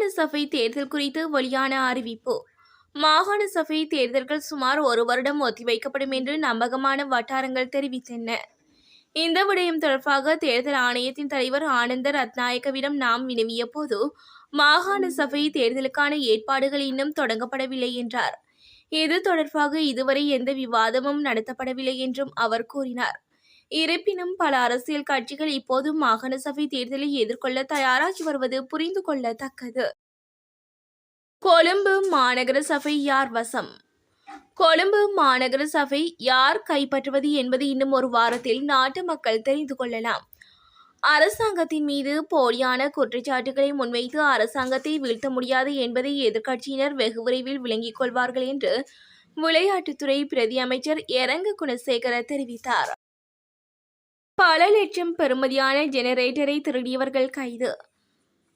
மாகாண சபை தேர்தல் குறித்து வெளியான அறிவிப்பு. மாகாண சபை தேர்தல்கள் சுமார் ஒரு வருடம் ஒத்திவைக்கப்படும் என்று நம்பகமான வட்டாரங்கள் தெரிவித்தன. இந்த விடயம் தொடர்பாக தேர்தல் ஆணையத்தின் தலைவர் ஆனந்த ரத்நாயக்கவிடம் நாம் வினவிய போது மாகாண சபை தேர்தலுக்கான ஏற்பாடுகள் இன்னும் தொடங்கப்படவில்லை என்றார். இது தொடர்பாக இதுவரை எந்த விவாதமும் நடத்தப்படவில்லை என்றும் அவர் கூறினார். இருப்பினும் பல அரசியல் கட்சிகள் இப்போது மாகாண சபை தேர்தலை எதிர்கொள்ள தயாராகி வருவது புரிந்து கொள்ளத்தக்கது. கொழும்பு மாநகர சபை யார் வசம்? கொழும்பு மாநகர சபை யார் கைப்பற்றுவது என்பது இன்னும் ஒரு வாரத்தில் நாட்டு மக்கள் தெரிந்து கொள்ளலாம். அரசாங்கத்தின் மீது போலியான குற்றச்சாட்டுகளை முன்வைத்து அரசாங்கத்தை வீழ்த்த முடியாது என்பதை எதிர்க்கட்சியினர் வெகு விரைவில் விளங்கிக் கொள்வார்கள் என்று விளையாட்டுத்துறை பிரதி அமைச்சர் எரங்க குணசேகர தெரிவித்தார். பல லட்சம் பெறுமதியான ஜெனரேட்டரை திருடியவர்கள் கைது.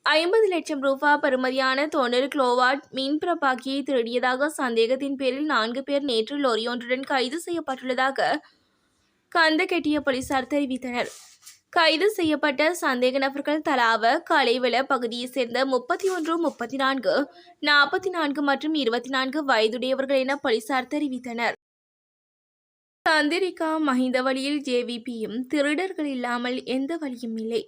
ஐம்பது லட்சம் ரூபாய் பெறுமதியான தொண்ணூறு கிலோவாட் மின் பிரபாக்கியை திருடியதாக சந்தேகத்தின் பேரில் நான்கு பேர் நேற்று லொரியொன்றுடன் கைது செய்யப்பட்டுள்ளதாக கந்தகெட்டிய போலீசார் தெரிவித்தனர். கைது செய்யப்பட்ட சந்தேக நபர்கள் தலாவ கலைவள பகுதியைச் சேர்ந்த முப்பத்தி ஒன்று முப்பத்தி நான்கு நாற்பத்தி நான்கு மற்றும் இருபத்தி நான்கு வயதுடையவர்கள் என போலீசார் தெரிவித்தனர். சந்திரிகா மஹிந்த வழியில் ஜேவிபியும் திருடர்கள் இல்லாமல் எந்த வழியும் இல்லை.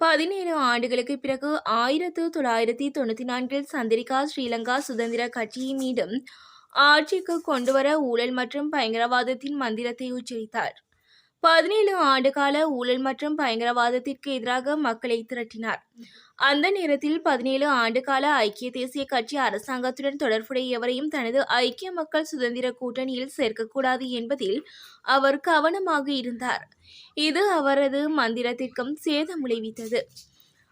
பதினேழு ஆண்டுகளுக்கு பிறகு ஆயிரத்து தொள்ளாயிரத்தி தொண்ணூற்றி நான்கில் சந்திரிகா ஸ்ரீலங்கா சுதந்திர கட்சியை மீண்டும் ஆட்சிக்கு கொண்டுவர ஊழல் மற்றும் பயங்கரவாதத்தின் மந்திரத்தை உச்சரித்தார். பதினேழு ஆண்டுகால ஊழல் மற்றும் பயங்கரவாதத்திற்கு எதிராக மக்களை திரட்டினார். அந்த நேரத்தில் பதினேழு ஆண்டுகால ஐக்கிய தேசிய கட்சி அரசாங்கத்துடன் தொடர்புடைய எவரையும் தனது ஐக்கிய மக்கள் சுதந்திர கூட்டணியில் சேர்க்கக்கூடாது என்பதில் அவர் கவனமாக இருந்தார். இது அவரது மந்திரத்திற்கும் சேதம் விளைவித்தது.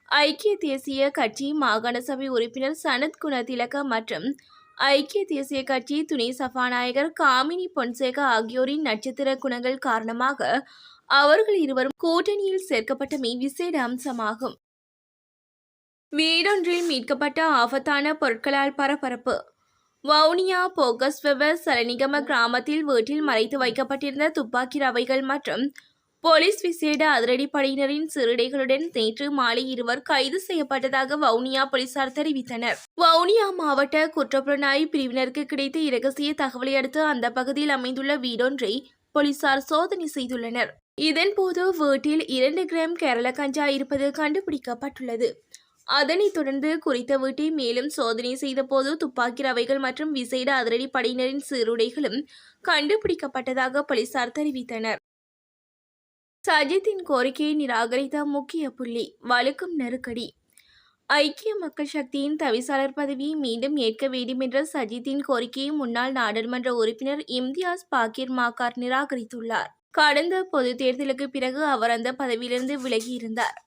ஐக்கிய தேசிய கட்சி மாகாண சபை உறுப்பினர் சனத் குணதிலக மற்றும் ஐக்கிய தேசிய கட்சி துணை சபாநாயகர் காமினி பொன்சேகா ஆகியோரின் நட்சத்திர குணங்கள் காரணமாக அவர்கள் இருவரும் கூட்டணியில் சேர்க்கப்பட்டமை விசேட அம்சமாகும். வீடொன்றில் மீட்கப்பட்ட ஆபத்தான பொருட்களால் பரபரப்பு. வவுனியா போகஸ்வெவ சரணிகம கிராமத்தில் வீட்டில் மறைத்து வைக்கப்பட்டிருந்த துப்பாக்கி ரவைகள் மற்றும் போலீஸ் விசேட அதிரடிப்படையினரின் சிறுடைகளுடன் நேற்று மாலை இருவர் கைது செய்யப்பட்டதாக வவுனியா போலீசார் தெரிவித்தனர். வவுனியா மாவட்ட குற்றப்புலனாய்வு பிரிவினருக்கு கிடைத்த இரகசிய தகவலை அடுத்து அந்த பகுதியில் அமைந்துள்ள வீடொன்றை போலீசார் சோதனை செய்துள்ளனர். இதன்போது வீட்டில் இரண்டு கிராம் கேரள கஞ்சா இருப்பது கண்டுபிடிக்கப்பட்டுள்ளது. அதனைத் தொடர்ந்து குறித்த வீட்டை மேலும் சோதனை செய்தபோது துப்பாக்கி ரவைகள் மற்றும் விசேட அதிரடி படையினரின் சீருடைகளும் கண்டுபிடிக்கப்பட்டதாக போலீசார் தெரிவித்தனர். சஜித்தின் கோரிக்கையை நிராகரித்த முக்கிய புள்ளி வலுக்கும் நெருக்கடி. ஐக்கிய மக்கள் சக்தியின் தவிசாளர் பதவியை மீண்டும் ஏற்க வேண்டும் என்ற சஜித்தின் கோரிக்கையை முன்னாள் நாடாளுமன்ற உறுப்பினர் இம்தியாஸ் பாக்கிர் மாக்கார் நிராகரித்துள்ளார். கடந்த பொது தேர்தலுக்கு பிறகு அவர் அந்த பதவியிலிருந்து விலகியிருந்தார்.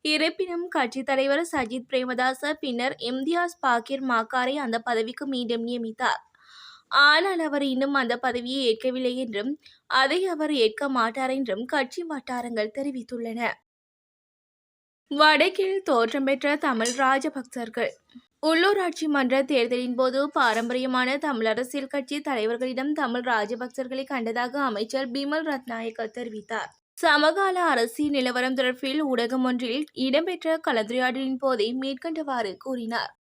இருப்பினும் கட்சித் தலைவர் சஜித் பிரேமதாச பின்னர் இம்தியாஸ் பாக்கிர் மாக்காரை அந்த பதவிக்கு மீண்டும் நியமித்தார். ஆனால் அவர் இன்னும் அந்த பதவியை ஏற்கவில்லை என்றும் அதை அவர் ஏற்க மாட்டார் என்றும் கட்சி வட்டாரங்கள் தெரிவித்துள்ளன. வடக்கில் தோற்றம் பெற்ற தமிழ் ராஜபக்சர்கள். உள்ளூராட்சி மன்ற தேர்தலின் போது பாரம்பரியமான தமிழ் அரசியல் கட்சி தலைவர்களிடம் தமிழ் ராஜபக்சர்களை கண்டதாக அமைச்சர் பிமல் ரத்நாயக்க தெரிவித்தார். சமகால அரசியல் நிலவரம் தொடர்பில் ஊடகம் ஒன்றில் இடம்பெற்ற கலந்துரையாடலின் போதே மேற்கண்டவாறு கூறினார்.